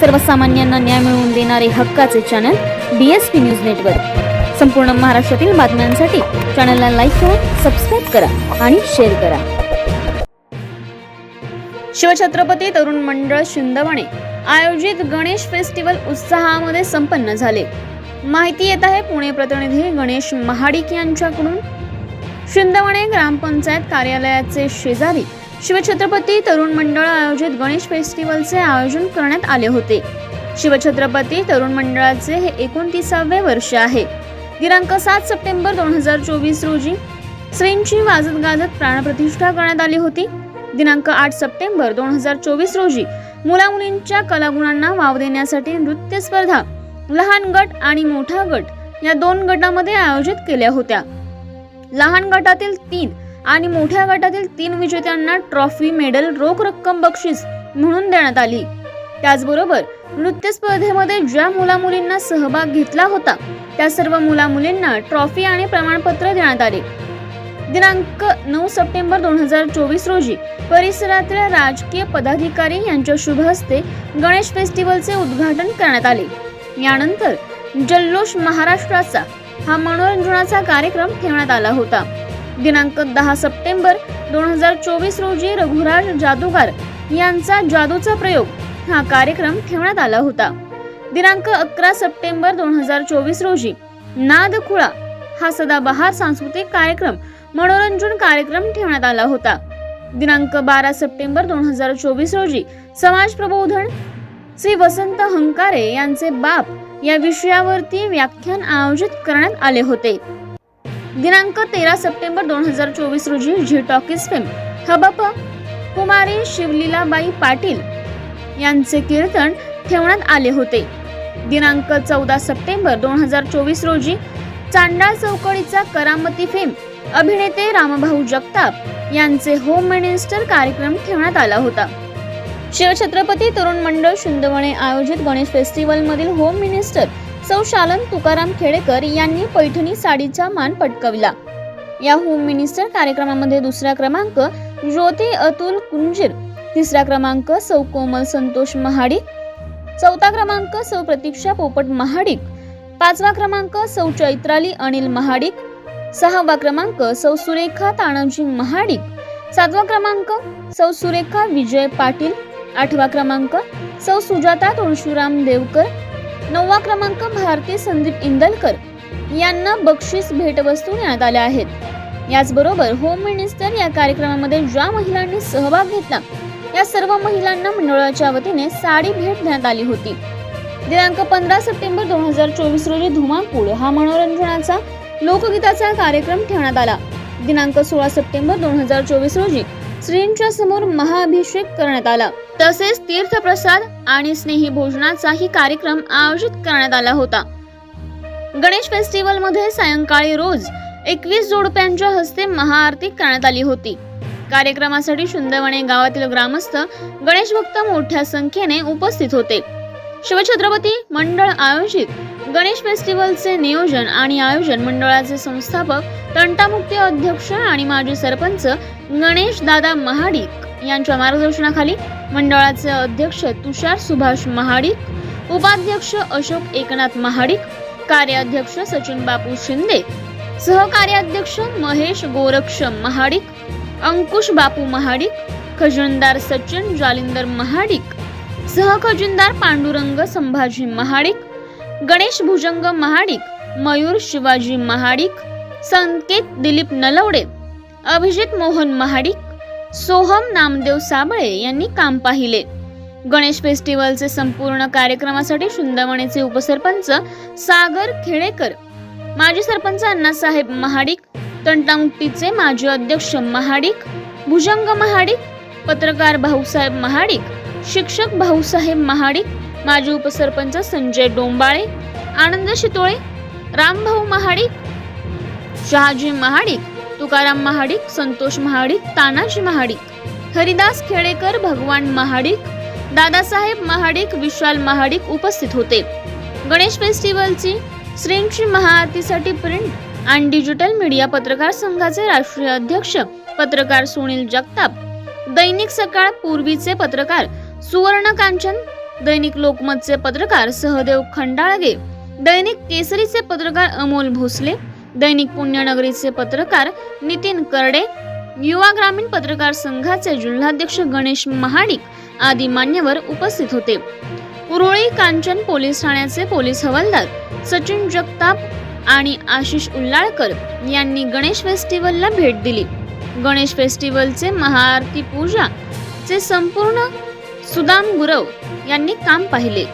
सर्वसामान्यांना न्याय मिळवून देणारे हक्काचे channel D S P news network संपूर्ण महाराष्ट्रातील बातम्यांसाठी चॅनलला लाईक करा सबस्क्राईब करा आणि शेअर करा. शिवछत्रपती तरुण मंडळ शिंदवणे आयोजित गणेश फेस्टिवल उत्साहामध्ये संपन्न झाले. माहिती येत आहे पुणे प्रतिनिधी गणेश महाडिक यांच्याकडून. शिंदवणे ग्रामपंचायत कार्यालयाचे शेजारी शिवछत्रपती तरुण मंडळ आयोजित गणेश फेस्टिवलचे आयोजन करण्यात आले होते. शिवछत्रपती तरुण मंडळाचे हे एकोणतीसावे वर्ष आहे. दिनांक सात सप्टेंबर दोन हजार चोवीस रोजी श्रींची वाजत गाजत प्राणप्रतिष्ठा करण्यात आली होती. दिनांक आठ सप्टेंबर दोन हजार चोवीस रोजी मुलामुलींच्या कलागुणांना वाव देण्यासाठी नृत्य स्पर्धा लहान गट आणि मोठा गट या दोन गटामध्ये आयोजित केल्या होत्या. लहान गटातील तीन आणि मोठ्या गटातील तीन विजेत्यांना ट्रॉफी मेडल रोख रक्कम बक्षीस म्हणून देण्यात आली. त्याचबरोबर नृत्य स्पर्धेमध्ये ज्या मुलामुलींना सहभाग घेतला होता त्या सर्व मुलामुलींना ट्रॉफी आणि प्रमाणपत्र देण्यात आले. दिनांक नऊ सप्टेंबर दोन हजार चोवीस रोजी परिसरातील राजकीय पदाधिकारी यांच्या शुभ हस्ते गणेश फेस्टिवलचे उद्घाटन करण्यात आले. यानंतर जल्लोष महाराष्ट्राचा हा मनोरंजनाचा कार्यक्रम ठेवण्यात आला होता. दिनांक दहा सप्टेंबर दोन हजार चोवीस रोजी रघुराज जादूगार यांचा जादूचा प्रयोग हा कार्यक्रम ठेवण्यात आला होता. दिनांक अकरा सप्टेंबर दोन हजार चोवीस रोजी नादखुळा हा सदाबहार सांस्कृतिक कार्यक्रम मनोरंजन कार्यक्रम ठेवण्यात आला होता. दिनांक बारा सप्टेंबर दोन हजार चोवीस रोजी समाज प्रबोधन श्री वसंत हंकारे यांचे बाप या विषयावरती व्याख्यान आयोजित करण्यात आले होते. दिनांक तेरा सप्टेंबर दोन हजार चोवीस रोजी झी टॉकीज फेम हबप कुमारी शिवलीलाबाई पाटील यांचे कीर्तन ठेवण्यात आले होते. दिनांक चौदा सप्टेंबर दोन हजार चोवीस रोजी चांडाळ चौकडीचा करामती फेम अभिनेते रामभाऊ जगताप यांचे होम मिनिस्टर कार्यक्रम ठेवण्यात आला होता. शिवछत्रपती तरुण मंडळ शिंदवणे आयोजित गणेश फेस्टिवलमधील होम मिनिस्टर सौ शालन तुकाराम खेडेकर यांनी पैठणी साडीचा मान पटकविला. या होम मिनिस्टर कार्यक्रमामध्ये दुसरा क्रमांक ज्योती अतुल कुंजीर तिसरा क्रमांक सौ कोमल संतोष महाडिक चौथा क्रमांक सौ प्रतीक्षा पोपट महाडिक पाचवा क्रमांक सौ चैत्राली अनिल महाडिक सहावा क्रमांक सौ सुरेखा तानाजी महाडिक सातवा क्रमांक सौ सुरेखा विजय पाटील आठवा क्रमांक सौ सुजाता तुळशीराम देवकर नववा क्रमांक भारती संदीप इंदलकर यांना बक्षीस भेटवस्तू देण्यात आल्या आहेत. याचबरोबर होम मिनिस्टर या कार्यक्रमामध्ये ज्या महिलांनी सहभाग घेतला या सर्व महिलांना मंडळाच्या वतीने साडी भेट देण्यात आली होती. दिनांक पंधरा सप्टेंबर दोन हजार चोवीस रोजी धुमाकूळ हा मनोरंजनाचा लोकगीताचा कार्यक्रम ठेवण्यात आला. दिनांक सोळा सप्टेंबर दोन हजार चोवीस रोजी श्रींच्या समोर महाअभिषेक करण्यात आला. तसेच तीर्थप्रसाद आणि स्नेही भोजनाचाही कार्यक्रम आयोजित करण्यात आला होता. गणेश फेस्टिवलमध्ये सायंकाळी रोज एकवीस जोडप्यांच्या हस्ते महाआरती करण्यात आली होती. कार्यक्रमासाठी शुंदवणे गावातील ग्रामस्थ गणेश भक्त मोठ्या संख्येने उपस्थित होते. शिवछत्रपती मंडळ आयोजित गणेश फेस्टिवलचे नियोजन आणि आयोजन मंडळाचे संस्थापक तंटामुक्ती अध्यक्ष आणि माजी सरपंच गणेश दादा महाडिक यांच्या मार्गदर्शनाखाली मंडळाचे अध्यक्ष तुषार सुभाष महाडिक उपाध्यक्ष अशोक एकनाथ महाडिक कार्याध्यक्ष सचिन बापू शिंदे सहकार्याध्यक्ष महेश गोरक्ष महाडिक अंकुश बापू महाडिक खजिनदार सचिन जालिंदर महाडिक सहखजिनदार पांडुरंग संभाजी महाडिक गणेश भुजंग महाडिक मयूर शिवाजी महाडिक संकेत दिलीप नलवडे अभिजित मोहन महाडिक सोहम नामदेव साबळे यांनी काम पाहिले. गणेश फेस्टिवलचे संपूर्ण कार्यक्रमासाठी शुंदवणीचे उपसरपंच सागर खेडेकर माजी सरपंच अण्णासाहेब महाडिक तंटामुक्तीचे माजी अध्यक्ष महाडिक भुजंग महाडिक पत्रकार भाऊसाहेब महाडिक शिक्षक भाऊसाहेब महाडिक माजी उपसरपंच संजय डोंबाळे आनंद शितोळे रामभाऊ महाडिक शहाजी महाडिक तुकाराम महाडिक संतोष महाडिक तानाजी महाडिक हरिदास खेडेकर भगवान महाडिक दादासाहेब महाडिक विशाल महाडिक उपस्थित होते. गणेश फेस्टिवलची श्रींची महाआरतीसाठी प्रिंट आणि डिजिटल मीडिया पत्रकार संघाचे राष्ट्रीय अध्यक्ष पत्रकार सुनील जगताप दैनिक सकाळ पूर्वीचे पत्रकार सुवर्ण कांचन दैनिक लोकमतचे पत्रकार सहदेव खंडाळगे दैनिक केसरीचे पत्रकार अमोल भोसले दैनिक पुण्यनगरीचे पत्रकार नितीन करडे युवा ग्रामीण पत्रकार संघाचे जिल्हाध्यक्ष गणेश महाडिक आदी मान्यवर उपस्थित होते. उरोळी कांचन पोलीस ठाण्याचे पोलीस हवालदार सचिन जगताप आणि आशिष उल्लाळकर यांनी गणेश फेस्टिवलला भेट दिली. गणेश फेस्टिवलचे महाआरती पूजा चे संपूर्ण सुदाम गुरव यांनी काम पाहिले.